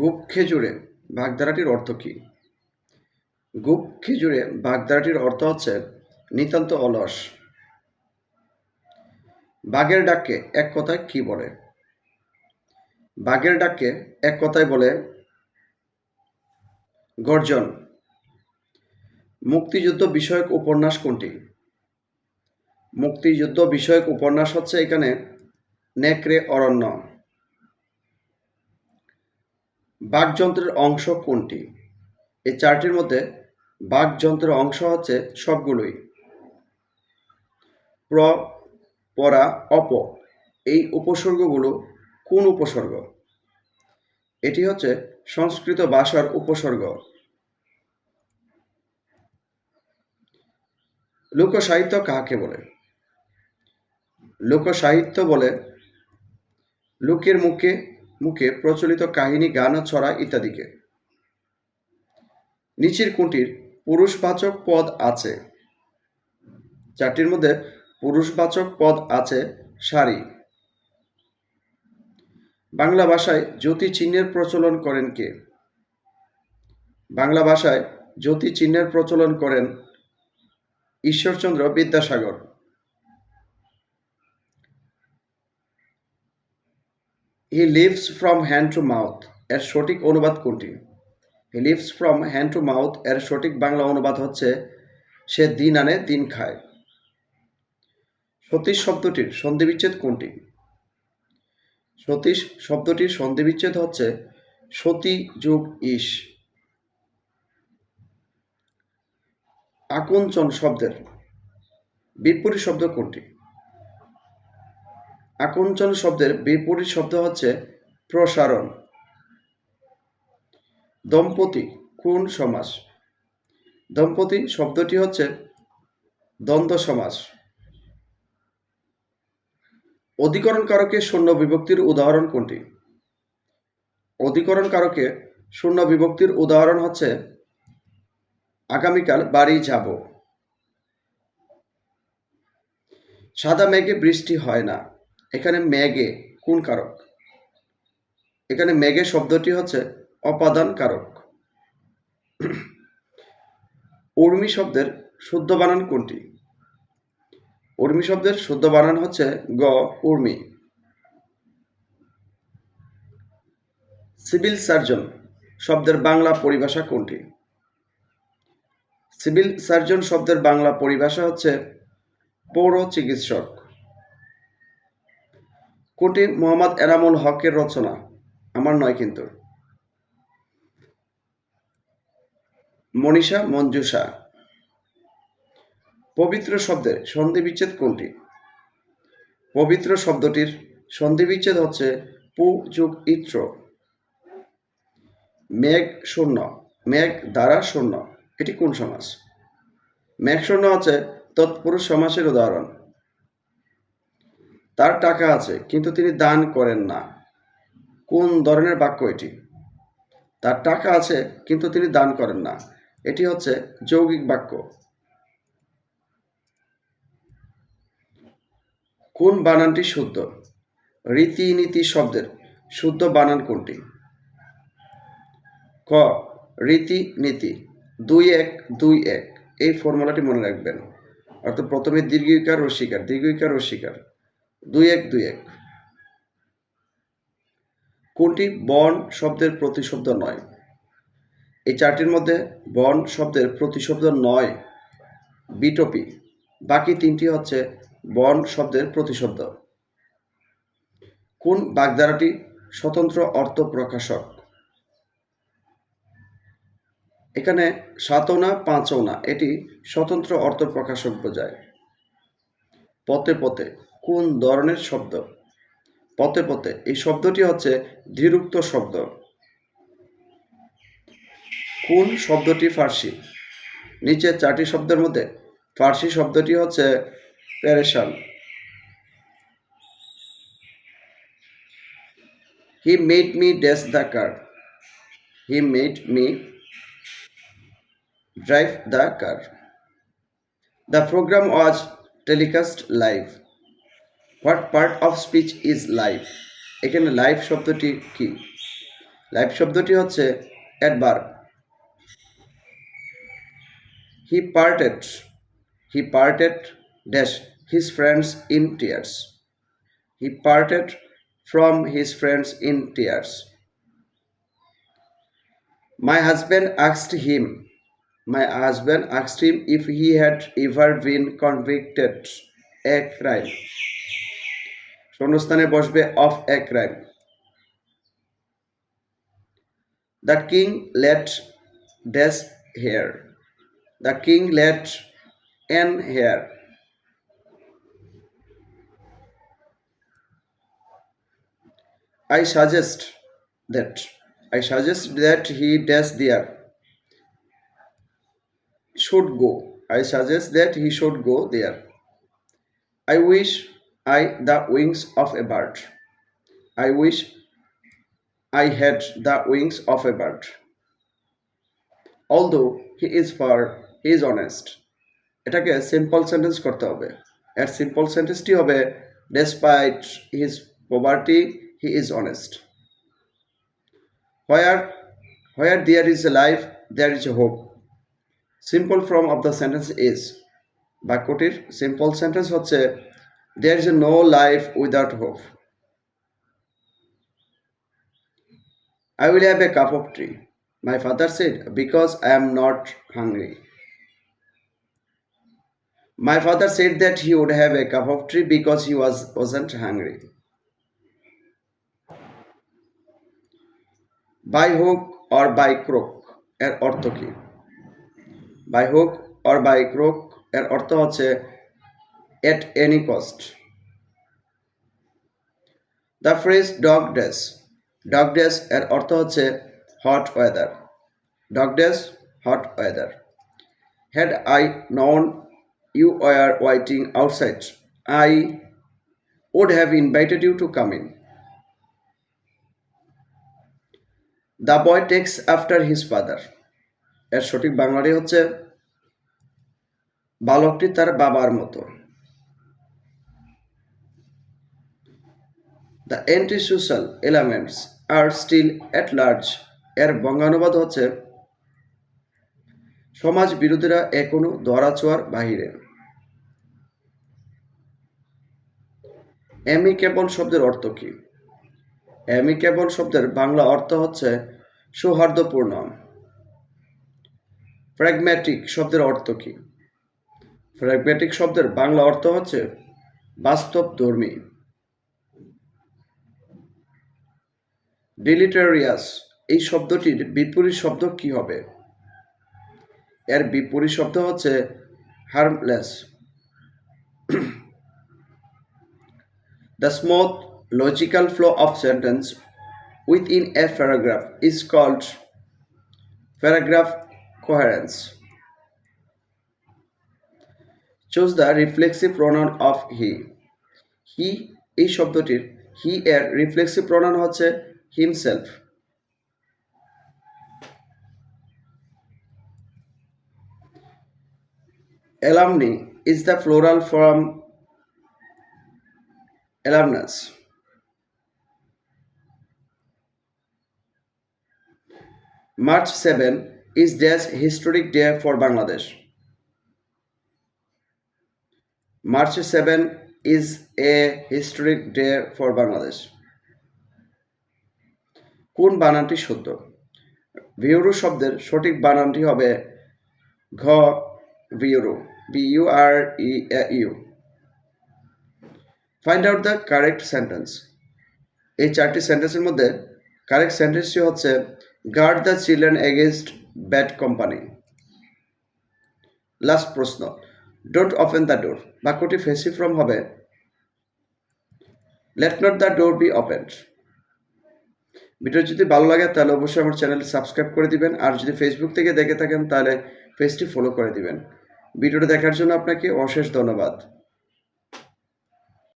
গুপ খেজুরে বাগধারাটির অর্থ কী? গুপ খেজুরে বাগধারাটির অর্থ হচ্ছে নিতান্ত অলস। বাঘের ডাককে এক কথায় কি বলে? বাঘের ডাককে এক কথায় বলে গর্জন। মুক্তিযুদ্ধ বিষয়ক উপন্যাস কোনটি? মুক্তিযুদ্ধ বিষয়ক উপন্যাস হচ্ছে এখানে নেকড়ে অরণ্য। বাকযন্ত্রের অংশ কোনটি? এই চারটির মধ্যে বাকযন্ত্রের অংশ হচ্ছে সবগুলোই। প্র, পরা, অপ, এই উপসর্গগুলো কোন উপসর্গ? এটি হচ্ছে সংস্কৃত ভাষার উপসর্গ। লোকসাহিত্য কাকে বলে? লোকসাহিত্য বলে, লোকের মুখে মুখে প্রচলিত কাহিনী, গান ছড়া ইত্যাদিকে। নিচের কোনটির পুরুষবাচক পদ আছে? চারটির মধ্যে পুরুষবাচক পদ আছে সারি। বাংলা ভাষায় জ্যোতি চিহ্নের প্রচলন করেন কে? বাংলা ভাষায় জ্যোতি চিহ্নের প্রচলন করেন Ishwarchandra Vidyasagar. He lives from hand to mouth এর সঠিক অনুবাদ কোনটি? He lives from hand to mouth এর সঠিক বাংলা অনুবাদ হচ্ছে, সে দিন আনে, দিন খায়। সতীশ শব্দটির সন্ধিবিচ্ছেদ কোনটি? সতীশ শব্দটির সন্ধিবিচ্ছেদ হচ্ছে, সতী যুগ ইস। আকুঞ্চন শব্দের বিপরীত শব্দ কোনটি? আকুঞ্চন শব্দের বিপরীত শব্দ হচ্ছে প্রসারণ। দম্পতি কোন সমাস? দম্পতি শব্দটি হচ্ছে দ্বন্দ্ব সমাস। অধিকরণ কারকে শূন্য বিভক্তির উদাহরণ কোনটি? অধিকরণ কারকে শূন্য বিভক্তির উদাহরণ হচ্ছে, আগামীকাল বাড়ি যাব। সাদা মেঘে বৃষ্টি হয় না। এখানে মেঘে কোন কারক? এখানে মেঘে শব্দটি হচ্ছে অপাদান কারক। উর্মি শব্দের শুদ্ধ বানান কোনটি? উর্মি শব্দের শুদ্ধ বানান হচ্ছে গ উর্মি সিভিল সার্জন শব্দের বাংলা পরিভাষা কোনটি? সিভিল সার্জন শব্দের বাংলা পরিভাষা হচ্ছে পৌর চিকিৎসক কোনটি মোহাম্মদ এনামুল হকের রচনা, আমার নয় কিন্তু। মনীষা মঞ্জুষা। পবিত্র শব্দের সন্ধি বিচ্ছেদ কোনটি? পবিত্র শব্দটির সন্ধি বিচ্ছেদ হচ্ছে পু যুগ ইত্র। মেঘ শূন্য, মেঘ দ্বারা শূন্য, এটি কোন সমাস? মেঘ শূন্য আছে তৎপুরুষ সমাসের উদাহরণ। তার টাকা আছে, কিন্তু তিনি দান করেন না। কোন ধরনের বাক্য এটি? তার টাকা আছে, কিন্তু তিনি দান করেন না। এটি হচ্ছে যৌগিক বাক্য। কোন বানানটি শুদ্ধ? রীতিনীতি শব্দের শুদ্ধ বানান কোনটি? ক রীতি নীতি দুই এক দুই এক। এই ফর্মুলাটি মনে রাখবেন। অর্থাৎ প্রথমে দীর্ঘিকার রসিকার দীর্ঘিকার রসিকার দুই এক দুই এক। কোনটি বন শব্দের প্রতিশব্দ নয়? এই চারটির মধ্যে বন শব্দের প্রতিশব্দ নয়, বিটপি। বাকি তিনটি হচ্ছে বন শব্দের প্রতিশব্দ। কোন বাগধারাটি স্বতন্ত্র অর্থ প্রকাশক? এখানে সাতও না পাঁচও না, এটি স্বতন্ত্র অর্থ প্রকাশক বোঝায়। পথে পথে কোন ধরনের শব্দ? পথে পথে, এই শব্দটি হচ্ছে ধীরুক্ত শব্দ। কোন শব্দটি ফার্সি? নিচে চারটি শব্দের মধ্যে, ফার্সি শব্দটি হচ্ছে প্যারেশান he made me dash the car. He made me drive the car. The program was telecast live. What part of speech is life এখানে লাইফ শব্দটি কি? লাইফ শব্দটি হচ্ছে অ্যাডবার he parted he parted dash his friends in tears he parted from his friends in tears my husband আক্সড him my husband আক্সড him if he had ever been convicted a crime শূন্যস্থানে বসবে of a crime. The king let dash here. The king let an here. I suggest that I suggest that he does there. Should go. I suggest that he should go there. I wish I the wings of a bird. I wish I had the wings of a bird. Although he is far, he is honest. এটাকে simple sentence করতে হবে এর simple সেন্টেন্সটি হবে despite his poverty he is honest where where there is a life there is a hope simple form of the sentence is বাক্যটির simple sentence হচ্ছে there is no life without hope I will have a cup of tea my father said because I am not hungry my father said that he would have a cup of tea because he was wasn't hungry by hook or by crook এর অর্থ কি by hook or by crook এর অর্থ হচ্ছে at any cost the phrase dog days dog days এর অর্থ হচ্ছে hot weather dog days hot weather had I known you were waiting outside I would have invited you to come in. The boy takes after his father এর সঠিক বাংলাটি হচ্ছে, বালকটি তার বাবার মতো। The anti social elements are still at large এর বঙ্গানুবাদ হচ্ছে, সমাজ বিরোধীরা এখনও দরাচোয়ার বাহিরে। অ্যামিকেবল শব্দের অর্থ কী? অ্যামিকেবল শব্দের বাংলা অর্থ হচ্ছে সৌহার্দ্যপূর্ণ। প্র্যাগম্যাটিক শব্দের অর্থ কী? প্র্যাগম্যাটিক শব্দের বাংলা অর্থ হচ্ছে বাস্তবধর্মী। ডিলিটারিয়াস এই শব্দটির বিপরীত শব্দ কি হবে? এর বিপরীত শব্দ হচ্ছে harmless the smooth logical flow of sentence within a paragraph is called paragraph coherence choose the reflexive pronoun of he he এই শব্দটির হি এর রিফ্লেক্সিভ প্রনাউন হচ্ছে himself Alumni is the plural from alumnus. March 7 is dash historic day for Bangladesh. March 7 is a historic day for Bangladesh. কোন বানানটি সত্য ভিউরু শব্দের সঠিক বানানটি হবে ঘ ভিউরু B U R E U find out the correct sentence এই চারটি সেন্টেন্সের মধ্যে কারেক্ট সেন্টেন্সটি হচ্ছে guard the children against bad company last প্রশ্ন ডোন্ট ওপেন দ্য ডোর বাক্যটি ফেসি ফ্রম হবে let not the door be open video যদি ভালো লাগে, তাহলে অবশ্যই আমার চ্যানেল সাবস্ক্রাইব করে দিবেন। আর যদি ফেসবুক থেকে দেখে থাকেন, তাহলে পেজটি ফলো করে দিবেন। ভিডিওটা দেখার জন্য আপনাকে অশেষ ধন্যবাদ।